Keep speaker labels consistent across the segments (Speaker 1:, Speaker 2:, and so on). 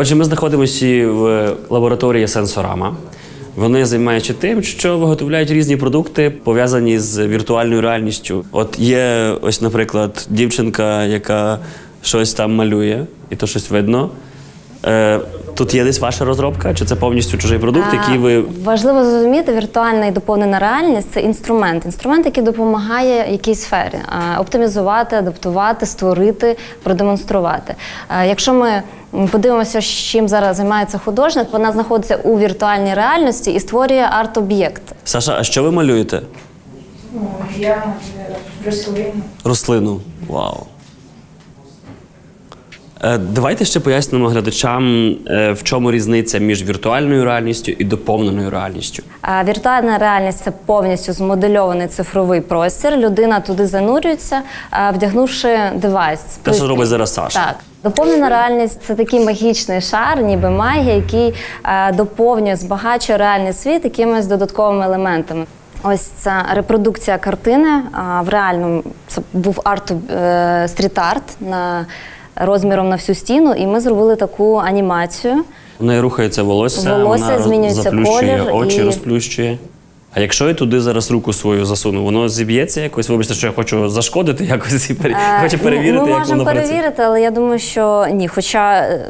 Speaker 1: Отже, ми знаходимося в лабораторії Сенсорама. Вони займаються тим, що виготовляють різні продукти, пов'язані з віртуальною реальністю. От є, ось, наприклад, дівчинка, яка щось там малює, і то щось видно. Е, тут є десь ваша розробка, чи це повністю чужий продукт, який ви.
Speaker 2: Важливо зрозуміти, віртуальна і доповнена реальність це інструмент. Інструмент, який допомагає якійсь сфері оптимізувати, адаптувати, створити, продемонструвати. Якщо ми подивимося, чим зараз займається художник, вона знаходиться у віртуальній реальності і створює арт-об'єкт.
Speaker 1: Саша, а що ви малюєте?
Speaker 3: Ну, я рослину.
Speaker 1: Рослину. Вау. Е, Давайте ще пояснимо глядачам, е, в чому різниця між віртуальною реальністю і доповненою реальністю.
Speaker 2: Віртуальна реальність це повністю змодельований цифровий простір. Людина туди занурюється, вдягнувши девайс.
Speaker 1: Те, що робить зараз Саша.
Speaker 2: Так. Доповнена реальність це такий магічний шар, ніби магія, який е, доповнює, збагачує реальний світ якимись додатковими елементами. Ось ця репродукція картини в реальному це був арт е, стріт-арт на розміром на всю стіну, і ми зробили таку анімацію.
Speaker 1: В неї рухається волосся,
Speaker 2: Волосся,
Speaker 1: вона
Speaker 2: змінюється
Speaker 1: заплющує
Speaker 2: колір
Speaker 1: очі,
Speaker 2: і-
Speaker 1: розплющує. А якщо я туди зараз руку свою засуну, воно зіб'ється якось, вибачте, що я хочу зашкодити якось і пере...
Speaker 2: Е,
Speaker 1: хочу перевірити,
Speaker 2: Ми
Speaker 1: як
Speaker 2: можемо
Speaker 1: воно працює.
Speaker 2: перевірити, але я думаю, що ні. Хоча е,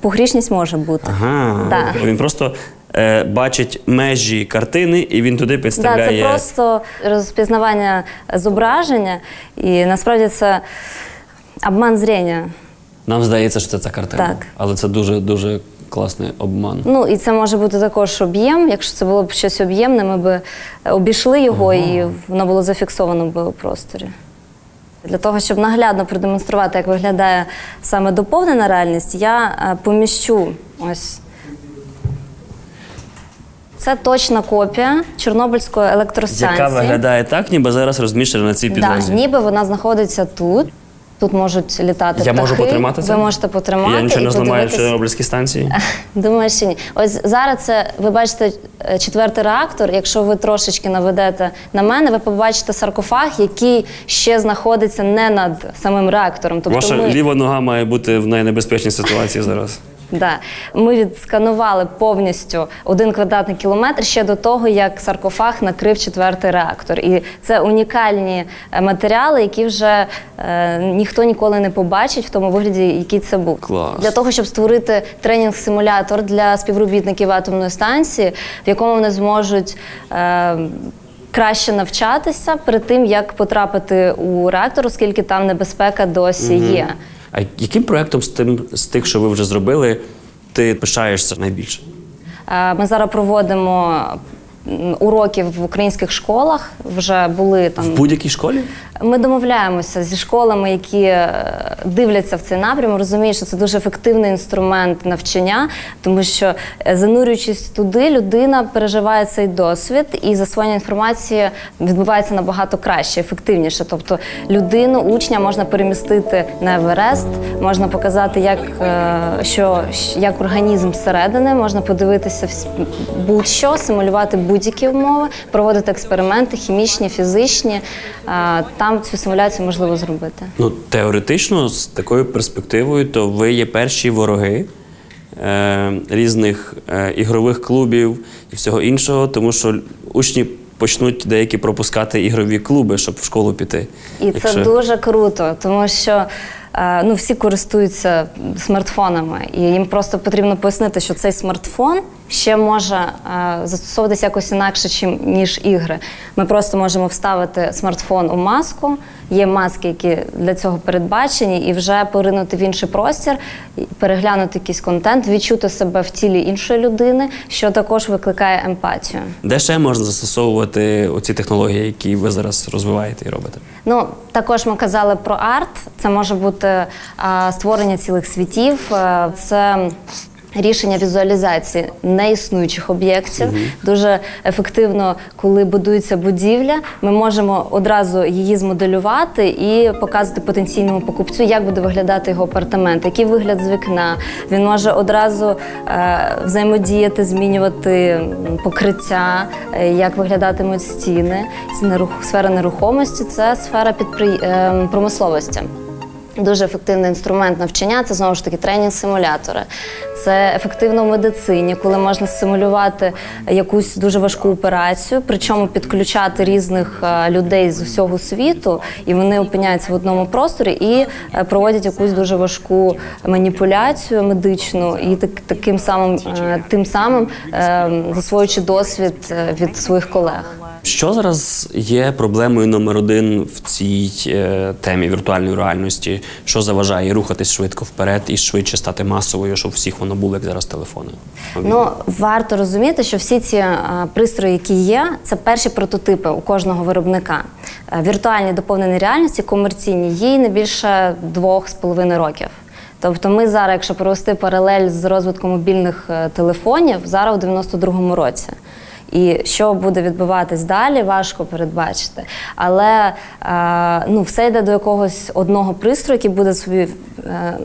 Speaker 2: погрішність може бути.
Speaker 1: Ага.
Speaker 2: Да.
Speaker 1: Він просто е, бачить межі картини, і він туди
Speaker 2: Да, це просто розпізнавання зображення, і насправді це обман зрення.
Speaker 1: Нам здається, що це ця картина.
Speaker 2: Так.
Speaker 1: Але це дуже дуже класний обман.
Speaker 2: Ну і це може бути також об'єм. Якщо це було б щось об'ємне, ми б обійшли його і воно було зафіксовано б у просторі. Для того, щоб наглядно продемонструвати, як виглядає саме доповнена реальність, я е, поміщу ось. Це точна копія Чорнобильської електростанції.
Speaker 1: Яка виглядає так, ніби зараз розміщена на цій
Speaker 2: Да,
Speaker 1: підлозі.
Speaker 2: ніби вона знаходиться тут. Тут можуть літати
Speaker 1: Я
Speaker 2: птахи.
Speaker 1: можу потримати це?
Speaker 2: Ви можете потримати.
Speaker 1: Я нічого не зламаю в. Чорнобильській станції.
Speaker 2: Думаю, що ні. Ось зараз це ви бачите е, четвертий реактор. Якщо ви трошечки наведете на мене, ви побачите саркофаг, який ще знаходиться не над самим реактором. Тобто
Speaker 1: Ваша
Speaker 2: ми,
Speaker 1: ліва нога має бути в найнебезпечній ситуації зараз.
Speaker 2: Да, ми відсканували повністю один квадратний кілометр ще до того, як саркофаг накрив четвертий реактор. І це унікальні е, матеріали, які вже е, ніхто ніколи не побачить в тому вигляді, який це був.
Speaker 1: Клас.
Speaker 2: Для того, щоб створити тренінг-симулятор для співробітників атомної станції, в якому вони зможуть. Е, Краще навчатися перед тим, як потрапити у реактор, оскільки там небезпека досі є.
Speaker 1: А яким проектом з тим з тих, що ви вже зробили, ти пишаєшся найбільше?
Speaker 2: Е, Ми зараз проводимо уроки в українських школах. Вже були там
Speaker 1: В будь-якій школі?
Speaker 2: Ми домовляємося зі школами, які е, дивляться в цей напрям, розуміють, що це дуже ефективний інструмент навчання, тому що е, занурюючись туди, людина переживає цей досвід і засвоєння інформації відбувається набагато краще, ефективніше. Тобто людину, учня можна перемістити на Еверест, можна показати, як, е, що, як організм зсередини, можна подивитися будь-що, симулювати будь-які умови, проводити експерименти, хімічні, фізичні. Е, Там цю симуляцію можливо зробити.
Speaker 1: Ну, теоретично, з такою перспективою, то ви є перші вороги е, різних е, ігрових клубів і всього іншого, тому що учні почнуть деякі пропускати ігрові клуби, щоб в школу піти.
Speaker 2: І це дуже круто, тому що ну, всі користуються смартфонами, і їм просто потрібно пояснити, що цей смартфон ще може е, застосовуватися якось інакше, чим, ніж ігри. Ми просто можемо вставити смартфон у маску. Є маски, які для цього передбачені, і вже поринути в інший простір, переглянути якийсь контент, відчути себе в тілі іншої людини, що також викликає емпатію.
Speaker 1: Де ще можна застосовувати оці технології, які ви зараз розвиваєте і робите?
Speaker 2: Ну, також ми казали про арт. Це може бути створення цілих світів, е, це рішення візуалізації неіснуючих об'єктів. Дуже ефективно, коли будується будівля, ми можемо одразу її змоделювати і показувати потенційному покупцю, як буде виглядати його апартамент, який вигляд з вікна. Він може одразу е, взаємодіяти, змінювати покриття, е, як виглядатимуть стіни. Це нерух, сфера нерухомості, це сфера підпри... е, промисловості. Дуже ефективний інструмент навчання це знову ж таки тренінг-симулятори. Це ефективно в медицині, коли можна симулювати якусь дуже важку операцію, причому підключати різних е, людей з усього світу, і вони опиняються в одному просторі і е, проводять якусь дуже важку маніпуляцію медичну, і так, таким самим е, тим самим засвоюючи досвід від своїх колег.
Speaker 1: Що зараз є проблемою номер один в цій е, темі віртуальної реальності? Що заважає рухатись швидко вперед і швидше стати масовою, щоб всіх воно було, як зараз телефони?
Speaker 2: Ну варто розуміти, що всі ці е, пристрої, які є, це перші прототипи у кожного виробника. Е, Віртуальні доповнені реальності комерційні їй не більше двох з половиною років. Тобто, ми зараз, якщо провести паралель з розвитком мобільних е, телефонів, зараз у 92-му році. І що буде відбуватись далі, важко передбачити. Але е, ну, все йде до якогось одного пристрою, який буде собі е,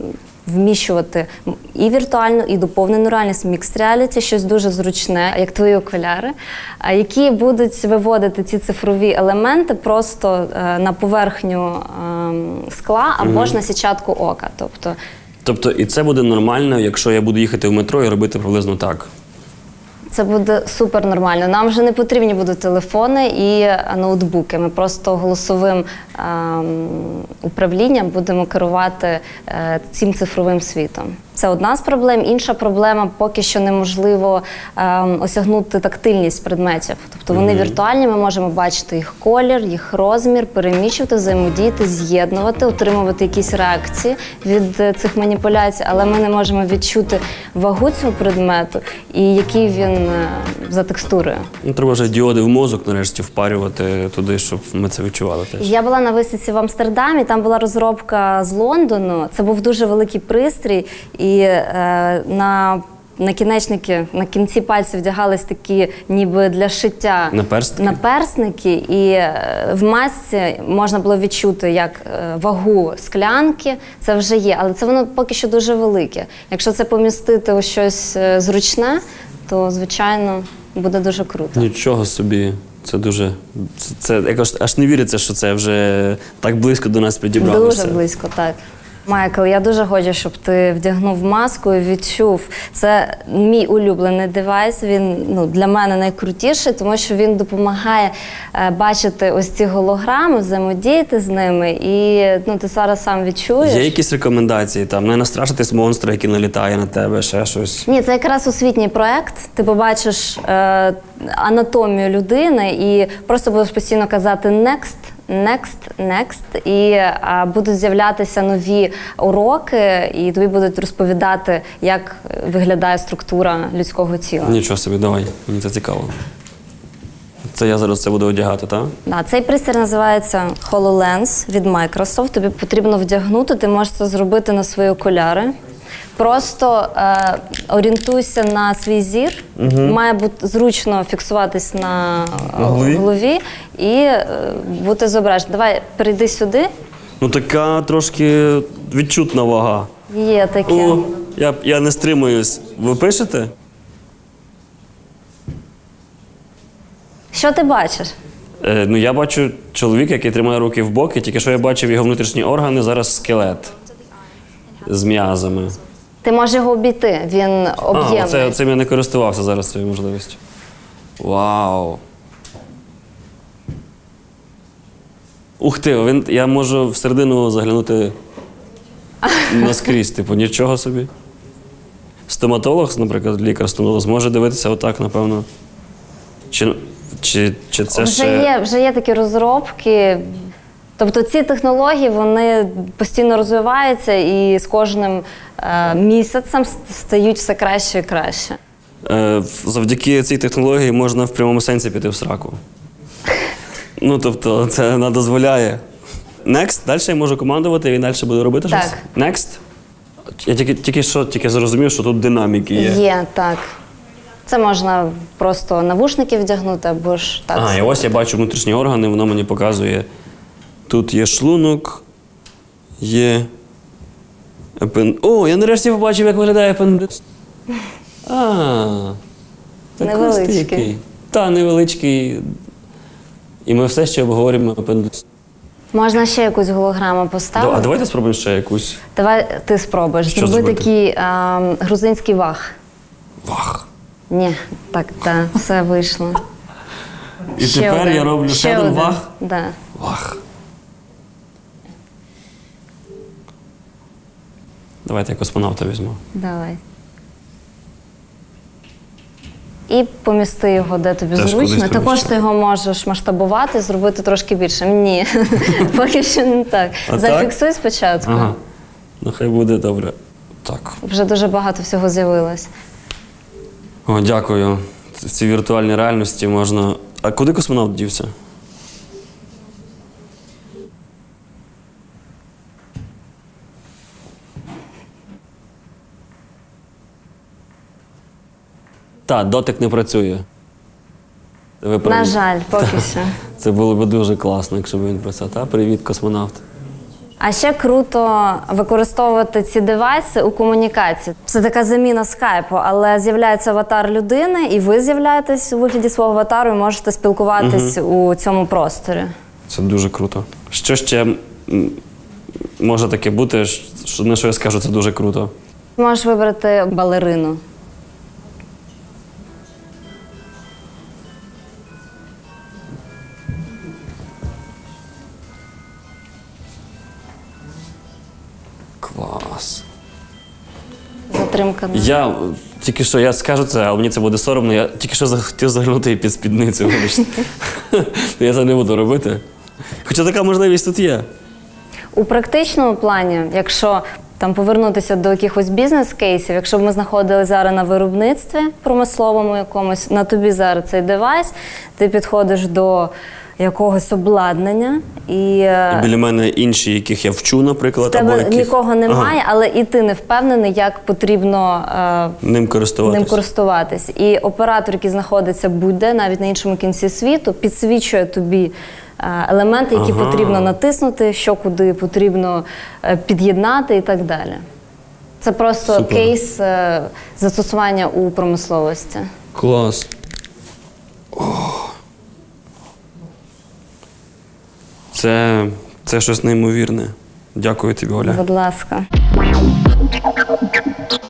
Speaker 2: вміщувати і віртуальну, і доповнену реальність, мікс реаліті, щось дуже зручне, як твої окуляри, а які будуть виводити ці цифрові елементи просто е, на поверхню е, скла або ж на січатку ока. Тобто
Speaker 1: Тобто, і це буде нормально, якщо я буду їхати в метро і робити приблизно так.
Speaker 2: Це буде супер нормально. Нам вже не потрібні будуть телефони і ноутбуки. Ми просто голосовим управлінням будемо керувати е, цим цифровим світом. Це одна з проблем. Інша проблема поки що неможливо ем, осягнути тактильність предметів. Тобто вони віртуальні, ми можемо бачити їх колір, їх розмір, переміщувати, взаємодіяти, з'єднувати, отримувати якісь реакції від е, цих маніпуляцій, але ми не можемо відчути вагу цього предмету і який він е, за текстурою.
Speaker 1: Ну, треба вже діоди в мозок нарешті впарювати туди, щоб ми це відчували теж.
Speaker 2: Я була на виставці в Амстердамі, там була розробка з Лондону. Це був дуже великий пристрій, і е, на Накінечники на кінці пальців вдягались такі, ніби для шиття
Speaker 1: Наперстки?
Speaker 2: наперсники, і е, в масці можна було відчути як е, вагу склянки. Це вже є, але це воно поки що дуже велике. Якщо це помістити у щось е, зручне, то звичайно буде дуже круто.
Speaker 1: Нічого собі. Це дуже. Це, це якось аж не віриться, що це вже так близько до нас підібралося.
Speaker 2: Дуже близько, так. Майкл, я дуже хочу, щоб ти вдягнув маску і відчув. Це мій улюблений девайс. Він ну, для мене найкрутіший, тому що він допомагає е, бачити ось ці голограми, взаємодіяти з ними. І ну, ти зараз сам відчуєш.
Speaker 1: Є якісь рекомендації, там не настрашитись монстра, який налітає на тебе, ще щось.
Speaker 2: Ні, це якраз освітній проект. Ти побачиш е, анатомію людини і просто будеш постійно казати next. Next, next, і а, будуть з'являтися нові уроки, і тобі будуть розповідати, як виглядає структура людського тіла.
Speaker 1: Нічого собі, давай, мені це цікаво. Це я зараз це буду одягати, так?
Speaker 2: Да, цей пристрій називається HoloLens від Microsoft. Тобі потрібно вдягнути, ти можеш це зробити на свої окуляри. Просто е, орієнтуйся на свій зір. Має бути зручно фіксуватись на, е,
Speaker 1: На голові?
Speaker 2: голові і е, бути зображений. Давай перейди сюди.
Speaker 1: Ну така трошки відчутна вага.
Speaker 2: Є таке.
Speaker 1: О, я, я не стримуюсь. Ви пишете?
Speaker 2: Що ти бачиш?
Speaker 1: Е, ну я бачу чоловіка, який тримає руки в боки, тільки що я бачив його внутрішні органи, зараз скелет з м'язами.
Speaker 2: Ти можеш його обійти, він
Speaker 1: А, оце, цим я не користувався зараз цією можливістю. Вау. Ух ти, він, я можу всередину заглянути наскрізь, типу, нічого собі. Стоматолог, наприклад, лікар-стоматолог, зможе дивитися отак, напевно. Чи, чи, чи це
Speaker 2: вже
Speaker 1: ще.
Speaker 2: є, вже є такі розробки. Тобто ці технології вони постійно розвиваються і з кожним е, місяцем стають все краще і краще.
Speaker 1: Е, завдяки цій технології можна в прямому сенсі піти в сраку. Ну, тобто, це вона дозволяє. Next, далі я можу командувати, він далі буде робити
Speaker 2: Так.
Speaker 1: щось? Next. Я тільки, тільки що тільки зрозумів, що тут динаміки є.
Speaker 2: Є, так. Це можна просто навушники вдягнути або ж так.
Speaker 1: А, і ось я бачу внутрішні органи, воно мені показує. Тут є шлунок, є. Апен... О, я нарешті побачив, як виглядає апендикс. А, так ось
Speaker 2: Невеличкий.
Speaker 1: Та, невеличкий. І ми все ще обговорюємо апендикс.
Speaker 2: Можна ще якусь голограму
Speaker 1: Да,
Speaker 2: поставити?
Speaker 1: А давайте спробуємо ще якусь
Speaker 2: Давай ти спробуєш.
Speaker 1: Що
Speaker 2: Зроби такий ем, грузинський вах.
Speaker 1: вах.
Speaker 2: Ні, так, так, все вийшло.
Speaker 1: І тепер я роблю ще, один вах.
Speaker 2: Да.
Speaker 1: Вах. Давайте я космонавта візьму.
Speaker 2: Давай. І помісти його, де тобі
Speaker 1: Теж
Speaker 2: зручно. Також
Speaker 1: поміщу.
Speaker 2: ти його можеш масштабувати, зробити трошки більше. Ні, поки що не так.
Speaker 1: А так?
Speaker 2: Зафіксуй спочатку.
Speaker 1: Ага. Ну хай буде добре. Так.
Speaker 2: Вже дуже багато всього з'явилось.
Speaker 1: О, дякую. В цій віртуальній реальності можна. А куди космонавт дівся? Так, дотик не працює. Ви.
Speaker 2: На жаль, поки що.
Speaker 1: Це було б дуже класно, якщо б він працював. Та, привіт, космонавт.
Speaker 2: А ще круто використовувати ці девайси у комунікації. Це така заміна скайпу, але з'являється аватар людини, і ви з'являєтесь у вигляді свого аватару і можете спілкуватись у цьому просторі.
Speaker 1: Це дуже круто. Що ще може таке бути, що на що я скажу, це дуже круто.
Speaker 2: Можеш вибрати балерину. Затримка. на-
Speaker 1: Я тільки що я скажу це, але мені це буде соромно. Я тільки що захотів заглянути їй під спідницю. Вибачте. я це не буду робити. Хоча така можливість тут є.
Speaker 2: У практичному плані, якщо там повернутися до якихось бізнес-кейсів, якщо б ми знаходили зараз на виробництві промисловому якомусь, на тобі зараз цей девайс, ти підходиш до якогось обладнання і. е,
Speaker 1: Біля мене інші, яких я вчу,
Speaker 2: В
Speaker 1: наприклад, або яких...
Speaker 2: нікого немає,
Speaker 1: Ага,
Speaker 2: але і ти не впевнений, як потрібно е,
Speaker 1: ним користуватися.
Speaker 2: ним користуватись. І оператор, який знаходиться будь-де, навіть на іншому кінці світу, підсвічує тобі е, елементи, які
Speaker 1: Ага.
Speaker 2: потрібно натиснути, що куди потрібно е, під'єднати і так далі. Це просто
Speaker 1: Супер.
Speaker 2: кейс е, застосування у промисловості.
Speaker 1: Клас. Це, це щось неймовірне. Дякую тобі, Оля.
Speaker 2: Будь ласка.